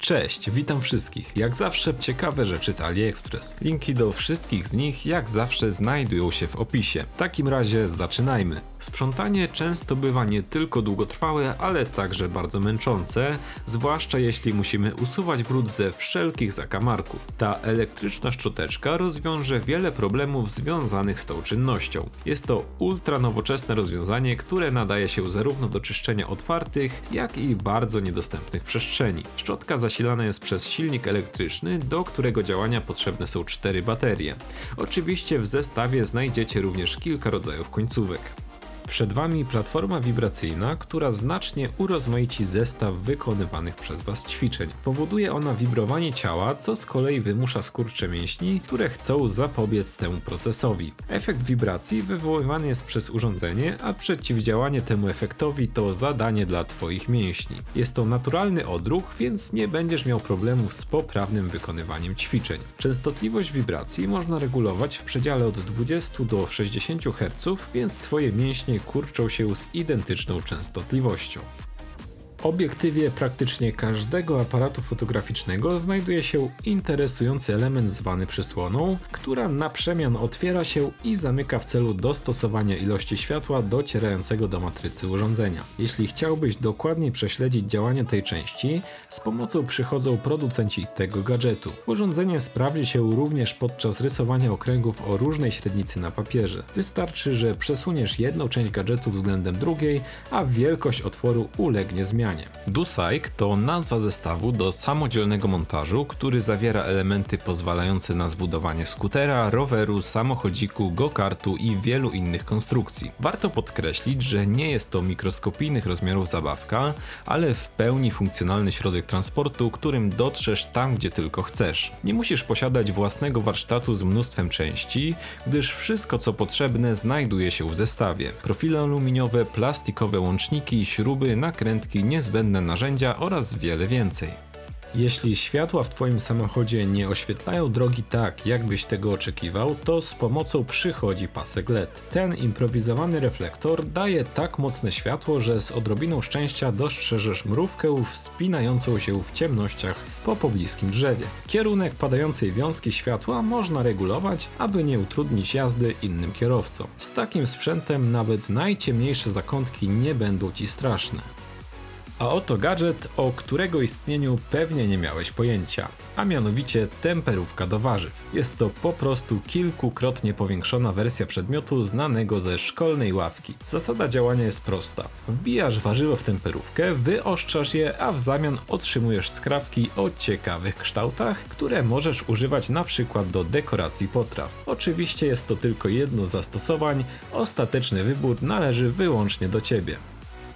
Cześć, witam wszystkich. Jak zawsze ciekawe rzeczy z AliExpress. Linki do wszystkich z nich jak zawsze znajdują się w opisie. W takim razie zaczynajmy. Sprzątanie często bywa nie tylko długotrwałe, ale także bardzo męczące, zwłaszcza jeśli musimy usuwać brud ze wszelkich zakamarków. Ta elektryczna szczoteczka rozwiąże wiele problemów związanych z tą czynnością. Jest to ultra nowoczesne rozwiązanie, które nadaje się zarówno do czyszczenia otwartych, jak i bardzo niedostępnych przestrzeni. Szczotka zasilana jest przez silnik elektryczny, do którego działania potrzebne są cztery baterie. Oczywiście w zestawie znajdziecie również kilka rodzajów końcówek. Przed Wami platforma wibracyjna, która znacznie urozmaici zestaw wykonywanych przez Was ćwiczeń. Powoduje ona wibrowanie ciała, co z kolei wymusza skurcze mięśni, które chcą zapobiec temu procesowi. Efekt wibracji wywoływany jest przez urządzenie, a przeciwdziałanie temu efektowi to zadanie dla Twoich mięśni. Jest to naturalny odruch, więc nie będziesz miał problemów z poprawnym wykonywaniem ćwiczeń. Częstotliwość wibracji można regulować w przedziale od 20 do 60 Hz, więc Twoje mięśnie kurczą się z identyczną częstotliwością. Obiektywie praktycznie każdego aparatu fotograficznego znajduje się interesujący element zwany przysłoną, która na przemian otwiera się i zamyka w celu dostosowania ilości światła docierającego do matrycy urządzenia. Jeśli chciałbyś dokładniej prześledzić działanie tej części, z pomocą przychodzą producenci tego gadżetu. Urządzenie sprawdzi się również podczas rysowania okręgów o różnej średnicy na papierze. Wystarczy, że przesuniesz jedną część gadżetu względem drugiej, a wielkość otworu ulegnie zmianie. DuSike to nazwa zestawu do samodzielnego montażu, który zawiera elementy pozwalające na zbudowanie skutera, roweru, samochodziku, go-kartu i wielu innych konstrukcji. Warto podkreślić, że nie jest to mikroskopijnych rozmiarów zabawka, ale w pełni funkcjonalny środek transportu, którym dotrzesz tam, gdzie tylko chcesz. Nie musisz posiadać własnego warsztatu z mnóstwem części, gdyż wszystko co potrzebne znajduje się w zestawie. Profile aluminiowe, plastikowe łączniki, śruby, nakrętki, niezbędne narzędzia oraz wiele więcej. Jeśli światła w Twoim samochodzie nie oświetlają drogi tak, jakbyś tego oczekiwał, to z pomocą przychodzi pasek LED. Ten improwizowany reflektor daje tak mocne światło, że z odrobiną szczęścia dostrzeżesz mrówkę wspinającą się w ciemnościach po pobliskim drzewie. Kierunek padającej wiązki światła można regulować, aby nie utrudnić jazdy innym kierowcom. Z takim sprzętem nawet najciemniejsze zakątki nie będą Ci straszne. A oto gadżet, o którego istnieniu pewnie nie miałeś pojęcia, a mianowicie temperówka do warzyw. Jest to po prostu kilkukrotnie powiększona wersja przedmiotu znanego ze szkolnej ławki. Zasada działania jest prosta. Wbijasz warzywo w temperówkę, wyoszczasz je, a w zamian otrzymujesz skrawki o ciekawych kształtach, które możesz używać na przykład do dekoracji potraw. Oczywiście jest to tylko jedno z zastosowań, ostateczny wybór należy wyłącznie do Ciebie.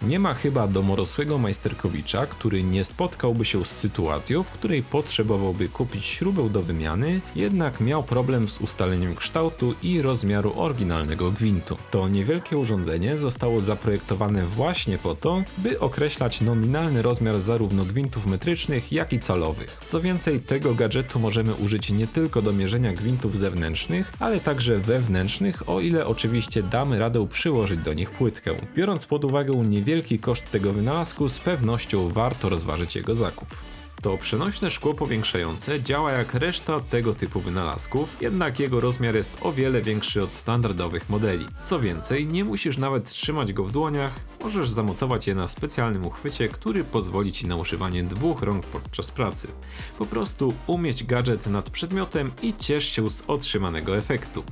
Nie ma chyba domorosłego majsterkowicza, który nie spotkałby się z sytuacją, w której potrzebowałby kupić śrubę do wymiany, jednak miał problem z ustaleniem kształtu i rozmiaru oryginalnego gwintu. To niewielkie urządzenie zostało zaprojektowane właśnie po to, by określać nominalny rozmiar zarówno gwintów metrycznych, jak i calowych. Co więcej, tego gadżetu możemy użyć nie tylko do mierzenia gwintów zewnętrznych, ale także wewnętrznych, o ile oczywiście damy radę przyłożyć do nich płytkę. Biorąc pod uwagę niewielkie wielki koszt tego wynalazku, z pewnością warto rozważyć jego zakup. To przenośne szkło powiększające działa jak reszta tego typu wynalazków, jednak jego rozmiar jest o wiele większy od standardowych modeli. Co więcej, nie musisz nawet trzymać go w dłoniach, możesz zamocować je na specjalnym uchwycie, który pozwoli ci na używanie dwóch rąk podczas pracy. Po prostu umieć gadżet nad przedmiotem i ciesz się z otrzymanego efektu.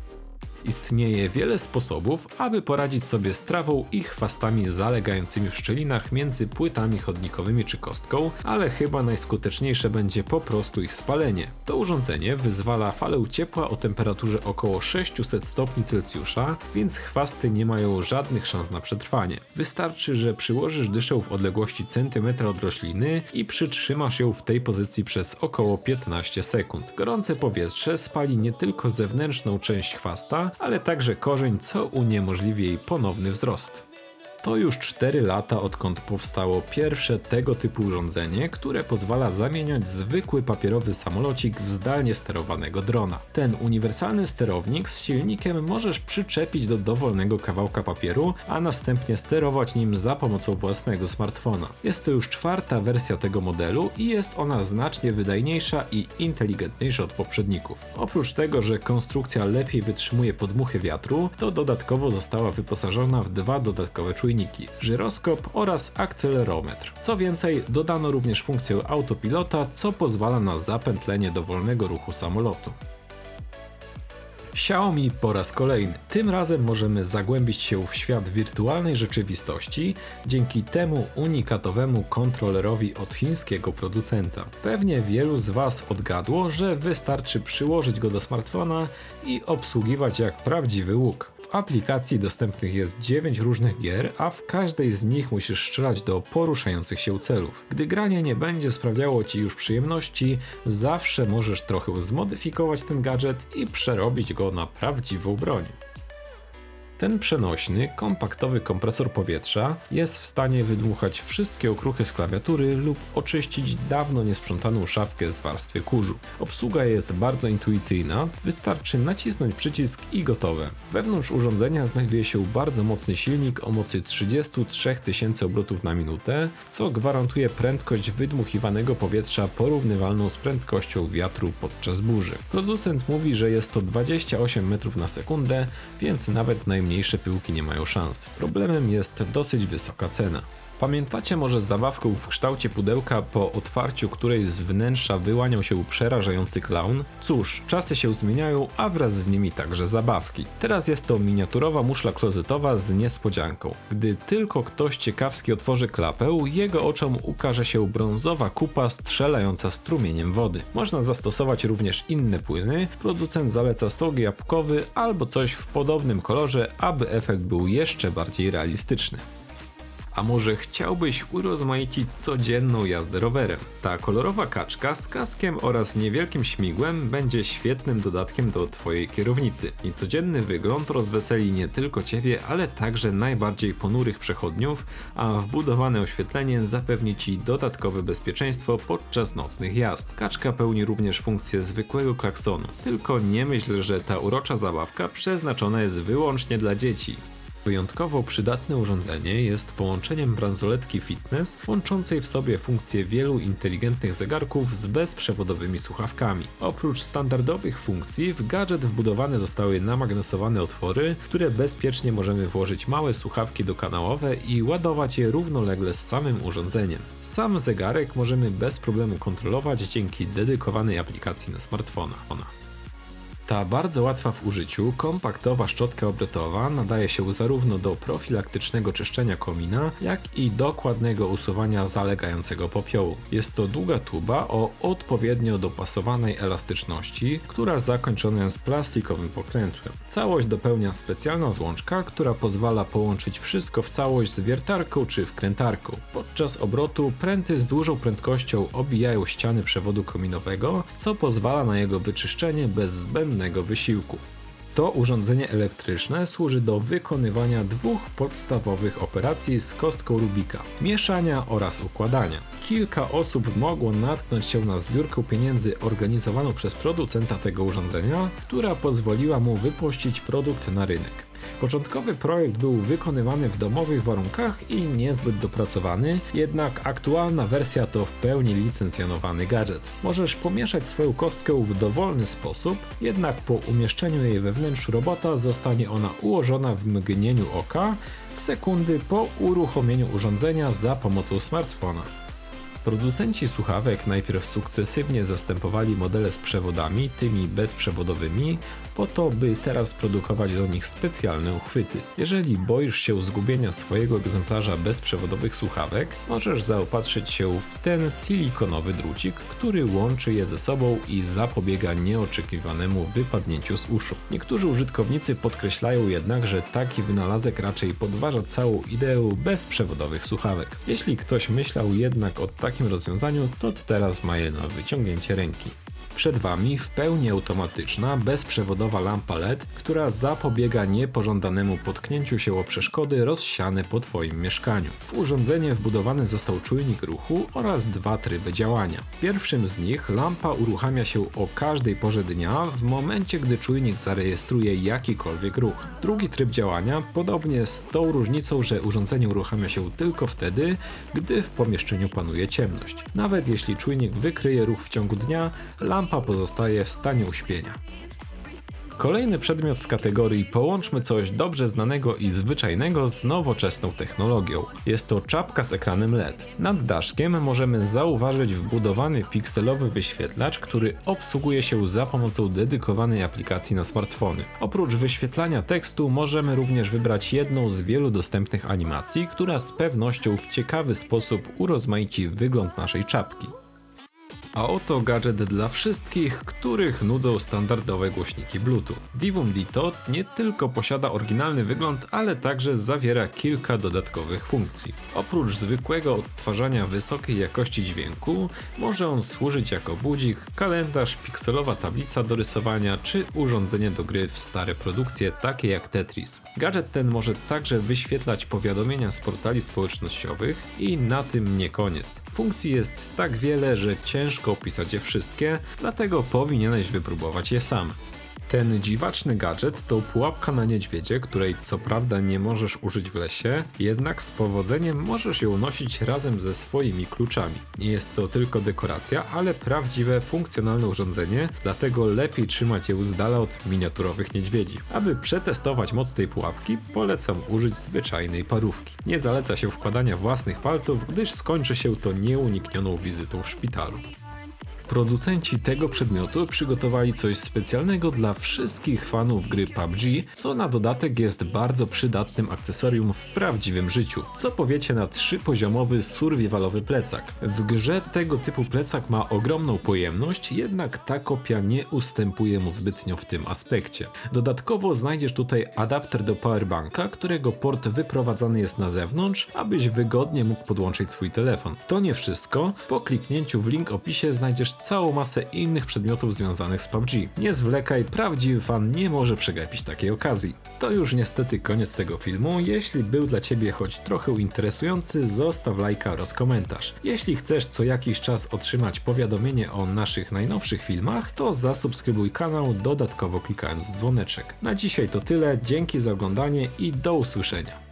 Istnieje wiele sposobów, aby poradzić sobie z trawą i chwastami zalegającymi w szczelinach między płytami chodnikowymi czy kostką, ale chyba najskuteczniejsze będzie po prostu ich spalenie. To urządzenie wyzwala falę ciepła o temperaturze około 600 stopni Celsjusza, więc chwasty nie mają żadnych szans na przetrwanie. Wystarczy, że przyłożysz dyszę w odległości centymetra od rośliny i przytrzymasz ją w tej pozycji przez około 15 sekund. Gorące powietrze spali nie tylko zewnętrzną część chwasta, ale także korzeń, co uniemożliwi jej ponowny wzrost. To już 4 lata odkąd powstało pierwsze tego typu urządzenie, które pozwala zamieniać zwykły papierowy samolocik w zdalnie sterowanego drona. Ten uniwersalny sterownik z silnikiem możesz przyczepić do dowolnego kawałka papieru, a następnie sterować nim za pomocą własnego smartfona. Jest to już czwarta wersja tego modelu i jest ona znacznie wydajniejsza i inteligentniejsza od poprzedników. Oprócz tego, że konstrukcja lepiej wytrzymuje podmuchy wiatru, to dodatkowo została wyposażona w dwa dodatkowe czujniki: żyroskop oraz akcelerometr. Co więcej, dodano również funkcję autopilota, co pozwala na zapętlenie dowolnego ruchu samolotu. Xiaomi po raz kolejny. Tym razem możemy zagłębić się w świat wirtualnej rzeczywistości dzięki temu unikatowemu kontrolerowi od chińskiego producenta. Pewnie wielu z Was odgadło, że wystarczy przyłożyć go do smartfona i obsługiwać jak prawdziwy łuk. W aplikacji dostępnych jest 9 różnych gier, a w każdej z nich musisz strzelać do poruszających się celów. Gdy granie nie będzie sprawiało Ci już przyjemności, zawsze możesz trochę zmodyfikować ten gadżet i przerobić go na prawdziwą broń. Ten przenośny, kompaktowy kompresor powietrza jest w stanie wydmuchać wszystkie okruchy z klawiatury lub oczyścić dawno niesprzątaną szafkę z warstwy kurzu. Obsługa jest bardzo intuicyjna, wystarczy nacisnąć przycisk i gotowe. Wewnątrz urządzenia znajduje się bardzo mocny silnik o mocy 33 tysięcy obrotów na minutę, co gwarantuje prędkość wydmuchiwanego powietrza porównywalną z prędkością wiatru podczas burzy. Producent mówi, że jest to 28 metrów na sekundę, więc nawet najmniej najmniejsze pyłki nie mają szans. Problemem jest dosyć wysoka cena. Pamiętacie może zabawkę w kształcie pudełka, po otwarciu której z wnętrza wyłaniał się przerażający klaun? Cóż, czasy się zmieniają, a wraz z nimi także zabawki. Teraz jest to miniaturowa muszla klozetowa z niespodzianką. Gdy tylko ktoś ciekawski otworzy klapę, jego oczom ukaże się brązowa kupa strzelająca strumieniem wody. Można zastosować również inne płyny, producent zaleca sok jabłkowy albo coś w podobnym kolorze, aby efekt był jeszcze bardziej realistyczny. A może chciałbyś urozmaicić codzienną jazdę rowerem? Ta kolorowa kaczka z kaskiem oraz niewielkim śmigłem będzie świetnym dodatkiem do Twojej kierownicy. I codzienny wygląd rozweseli nie tylko Ciebie, ale także najbardziej ponurych przechodniów, a wbudowane oświetlenie zapewni Ci dodatkowe bezpieczeństwo podczas nocnych jazd. Kaczka pełni również funkcję zwykłego klaksonu. Tylko nie myśl, że ta urocza zabawka przeznaczona jest wyłącznie dla dzieci. Wyjątkowo przydatne urządzenie jest połączeniem bransoletki fitness, łączącej w sobie funkcje wielu inteligentnych zegarków z bezprzewodowymi słuchawkami. Oprócz standardowych funkcji, w gadżet wbudowane zostały namagnesowane otwory, które bezpiecznie możemy włożyć małe słuchawki dokanałowe i ładować je równolegle z samym urządzeniem. Sam zegarek możemy bez problemu kontrolować dzięki dedykowanej aplikacji na smartfona. Ta bardzo łatwa w użyciu, kompaktowa szczotka obrotowa nadaje się zarówno do profilaktycznego czyszczenia komina, jak i dokładnego usuwania zalegającego popiołu. Jest to długa tuba o odpowiednio dopasowanej elastyczności, która zakończona jest plastikowym pokrętłem. Całość dopełnia specjalna złączka, która pozwala połączyć wszystko w całość z wiertarką czy wkrętarką. Podczas obrotu pręty z dużą prędkością obijają ściany przewodu kominowego, co pozwala na jego wyczyszczenie bez zbędnych wysiłku. To urządzenie elektryczne służy do wykonywania dwóch podstawowych operacji z kostką Rubika: mieszania oraz układania. Kilka osób mogło natknąć się na zbiórkę pieniędzy organizowaną przez producenta tego urządzenia, która pozwoliła mu wypuścić produkt na rynek. Początkowy projekt był wykonywany w domowych warunkach i niezbyt dopracowany, jednak aktualna wersja to w pełni licencjonowany gadżet. Możesz pomieszać swoją kostkę w dowolny sposób, jednak po umieszczeniu jej we wnętrzu robota zostanie ona ułożona w mgnieniu oka, sekundy po uruchomieniu urządzenia za pomocą smartfona. Producenci słuchawek najpierw sukcesywnie zastępowali modele z przewodami, tymi bezprzewodowymi, po to, by teraz produkować do nich specjalne uchwyty. Jeżeli boisz się zgubienia swojego egzemplarza bezprzewodowych słuchawek, możesz zaopatrzyć się w ten silikonowy drucik, który łączy je ze sobą i zapobiega nieoczekiwanemu wypadnięciu z uszu. Niektórzy użytkownicy podkreślają jednak, że taki wynalazek raczej podważa całą ideę bezprzewodowych słuchawek. Jeśli ktoś myślał jednak o takim rozwiązaniu, to teraz ma je na wyciągnięcie ręki. Przed Wami w pełni automatyczna, bezprzewodowa lampa LED, która zapobiega niepożądanemu potknięciu się o przeszkody rozsiane po Twoim mieszkaniu. W urządzenie wbudowany został czujnik ruchu oraz dwa tryby działania. Pierwszym z nich lampa uruchamia się o każdej porze dnia w momencie, gdy czujnik zarejestruje jakikolwiek ruch. Drugi tryb działania podobnie z tą różnicą, że urządzenie uruchamia się tylko wtedy, gdy w pomieszczeniu panuje ciemność. Nawet jeśli czujnik wykryje ruch w ciągu dnia, lampa pozostaje w stanie uśpienia. Kolejny przedmiot z kategorii Połączmy coś dobrze znanego i zwyczajnego z nowoczesną technologią. Jest to czapka z ekranem LED. Nad daszkiem możemy zauważyć wbudowany pikselowy wyświetlacz, który obsługuje się za pomocą dedykowanej aplikacji na smartfony. Oprócz wyświetlania tekstu możemy również wybrać jedną z wielu dostępnych animacji, która z pewnością w ciekawy sposób urozmaici wygląd naszej czapki. A oto gadżet dla wszystkich, których nudzą standardowe głośniki Bluetooth. Divum Dito nie tylko posiada oryginalny wygląd, ale także zawiera kilka dodatkowych funkcji. Oprócz zwykłego odtwarzania wysokiej jakości dźwięku, może on służyć jako budzik, kalendarz, pikselowa tablica do rysowania czy urządzenie do gry w stare produkcje takie jak Tetris. Gadżet ten może także wyświetlać powiadomienia z portali społecznościowych i na tym nie koniec. Funkcji jest tak wiele, że ciężko opisać je wszystkie, dlatego powinieneś wypróbować je sam. Ten dziwaczny gadżet to pułapka na niedźwiedzie, której co prawda nie możesz użyć w lesie, jednak z powodzeniem możesz ją nosić razem ze swoimi kluczami. Nie jest to tylko dekoracja, ale prawdziwe, funkcjonalne urządzenie, dlatego lepiej trzymać ją z dala od miniaturowych niedźwiedzi. Aby przetestować moc tej pułapki, polecam użyć zwyczajnej parówki. Nie zaleca się wkładania własnych palców, gdyż skończy się to nieuniknioną wizytą w szpitalu. Producenci tego przedmiotu przygotowali coś specjalnego dla wszystkich fanów gry PUBG, co na dodatek jest bardzo przydatnym akcesorium w prawdziwym życiu. Co powiecie na trzypoziomowy survivalowy plecak? W grze tego typu plecak ma ogromną pojemność, jednak ta kopia nie ustępuje mu zbytnio w tym aspekcie. Dodatkowo znajdziesz tutaj adapter do powerbanka, którego port wyprowadzany jest na zewnątrz, abyś wygodnie mógł podłączyć swój telefon. To nie wszystko. Po kliknięciu w link opisie znajdziesz całą masę innych przedmiotów związanych z PUBG. Nie zwlekaj, prawdziwy fan nie może przegapić takiej okazji. To już niestety koniec tego filmu. Jeśli był dla Ciebie choć trochę interesujący, zostaw lajka oraz komentarz. Jeśli chcesz co jakiś czas otrzymać powiadomienie o naszych najnowszych filmach, to zasubskrybuj kanał dodatkowo klikając dzwoneczek. Na dzisiaj to tyle, dzięki za oglądanie i do usłyszenia.